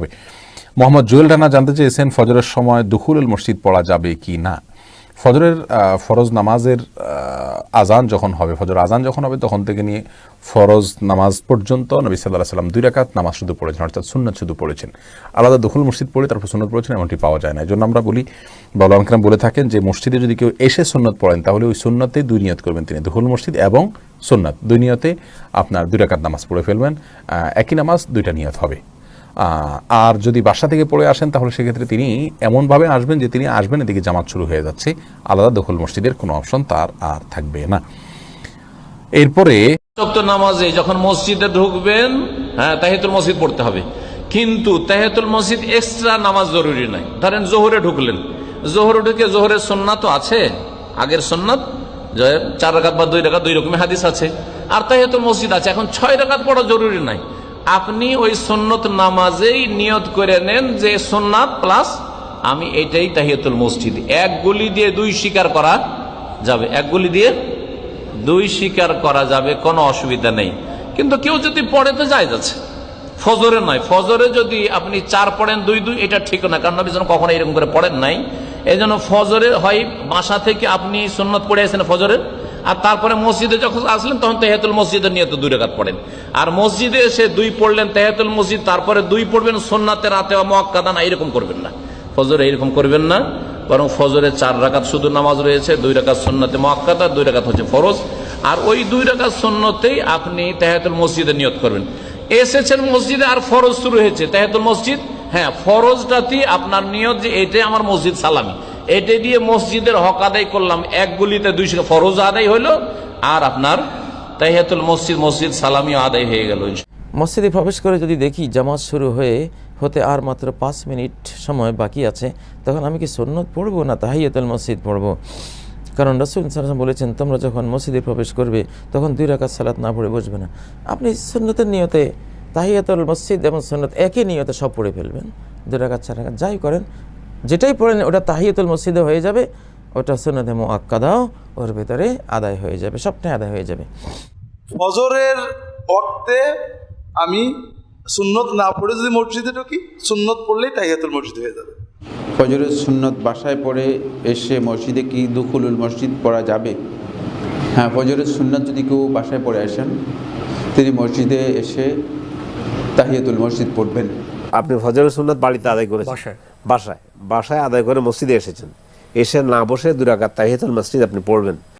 হবে। মোহাম্মদ জুয়েল রানা জানতে চেয়েছেন ফজরের সময় দুখুলুল মসজিদ পড়া যাবে কি না। ফজরের ফরজ নামাজের আজান যখন হবে, ফজর আজান যখন হবে, তখন থেকে নিয়ে ফরজ নামাজ পর্যন্ত নবী সাল্লাহ সাল্লাম দুই রাকাত নামাজ শুধু পড়েছেন, অর্থাৎ সুন্নত শুধু পড়েছেন। আলাদা দখল মসজিদ পড়ে তারপর সুন্নত পড়েছেন, এমনটি পাওয়া যায় না। এই জন্য আমরা বলি বাবুলামকরাম বলে থাকেন যে, মসজিদে যদি কেউ এসে সুন্নত পড়েন, তাহলে ওই সুন্নতে দুই নিয়ত করবেন তিনি, দখল মসজিদ এবং সুন্নত। দুই নিয়তে আপনার দুই রাকাত নামাজ পড়ে ফেলবেন একই নামাজ দুইটা নিয়ত হবে। আর যদি বাসা থেকে পড়ে আসেন, তাহলে সেক্ষেত্রে তিনি এমনভাবে আসবেন যে তিনি আসবেন, এদিকে জামাত শুরু হয়ে যাচ্ছে। আলাদা দখল মসজিদের কোনো অপশন তার আর থাকবে না। এরপরে নামাজে যখন মসজিদে ঢুকবেন হ্যাঁ তাহিতুল মসজিদ পড়তে হবে। কিন্তু তাহিতুল মসজিদ এক্সট্রা নামাজ জরুরি নাই। ধরেন জোহরে ঢুকলেন। জোহরে ঢুকে জোহরের সন্না তো আছে, আগের সন্ন্যত চার রাকাত বা দুই রাকাত, দুই রকমের হাদিস আছে। আর তাহিতুল মসজিদ আছে। এখন ছয় রাকাত পড়া জরুরি নাই। আপনি ওই সন্নত নামাজেই নিয়ত করে নেন যে সোননাথ প্লাস আমি এটাই তাহিয়াতুল মসজিদ। এক গুলি দিয়ে দুই শিকার করা যাবে। এক গুলি দিয়ে দুই শিকার করা যাবে, কোনো অসুবিধা নেই। কিন্তু কেউ যদি পড়ে তো যায় যাচ্ছে, ফজরে নয়। ফজরে যদি আপনি চার পড়েন, দুই দুই, এটা ঠিক না। কারণ নবী যেন কখনো এরকম করে পড়েন নাই। এই জন্য ফজরে হয় বাসা থেকে আপনি সুন্নত পড়ে আসেন ফজরের। আর তারপরে মসজিদে যখন আসলেন, তখন তেহাতুল মসজিদের নিয়ে তো দুই রেখাত পড়েন। আর মসজিদে এসে দুই পড়লেন তেহাতুল মসজিদ, তারপরে দুই পড়বেন সোননাথে রাতে মোয়াক্কাদা, না, এরকম করবেন না। ফজরে এরকম করবেন না, বরং ফজরে চার রাকাত শুধু নামাজ রয়েছে, দুই রাকাত সন্ন্যতে মক্কাতা দুই রাকাত হচ্ছে ফরজ। আর ওই দুই রাকাত সন্ন্যতেই আপনি তেহাতুল মসজিদে নিয়ত করবেন। এসেছেন মসজিদে আর ফরজ শুরু হয়েছে। তেহাতুল মসজিদ হ্যাঁ ফরজটাতে আপনার নিয়ত যে এটাই আমার মসজিদ সালামি। এটা দিয়ে মসজিদের হক আদায় করলাম। এক গুলিতে দুইশো ফরজ আদায় হলো আর আপনার তাহিয়াতুল মসজিদ মসজিদ সালামি আদায় হয়ে গেল। মসজিদে প্রবেশ করে যদি দেখি জামাত শুরু হয়ে হতে আর মাত্র পাঁচ মিনিট সময় বাকি আছে, তখন আমি কি সন্ন্যত পড়ব না তাহিয়াতুল মসজিদ পড়ব? কারণ রসুল সালাম বলেছেন, তোমরা যখন মসজিদে প্রবেশ করবে, তখন দুই রাকাত সালাত না পড়ে বসবে না। আপনি সন্ন্যতের নিয়তে তাহিয়াতুল মসজিদ এবং সন্ন্যত একই নিয়তে সব পড়ে ফেলবেন। দুই রাকাত, চার রাকাত, যাই করেন যেটাই পড়েন ওটা তাহিয়াতুল মসজিদে হয়ে যাবে ওটা সন্ন্যতে মোয়াক্কাদাও ওর ভেতরে আদায় হয়ে যাবে সবটাই আদায় হয়ে যাবে। ফজরের ওয়াক্তে আমি সুন্নত না পড়ে যদি মসজিদে ঢুকি সুন্নত পড়লেই তাহিয়াতুল মসজিদ হয়ে যাবে। ফজরের সুন্নত বাসায় পড়ে এসে মসজিদে কি দুখুলুল মসজিদ পড়া যাবে? হ্যাঁ ফজরের সুন্নত যদি কেউ বাসায় পড়ে আসেন তিনি মসজিদে এসে তাহিয়াতুল মসজিদ পড়বেন। আপনি ফজরের সুন্নাত বাড়িতে আদায় করেছেন। বাসায়। বাসায়। আদায় করে মসজিদে এসেছেন। এসে না বসে দুরাকাত তাহিয়াতুল মসজিদ আপনি পড়বেন।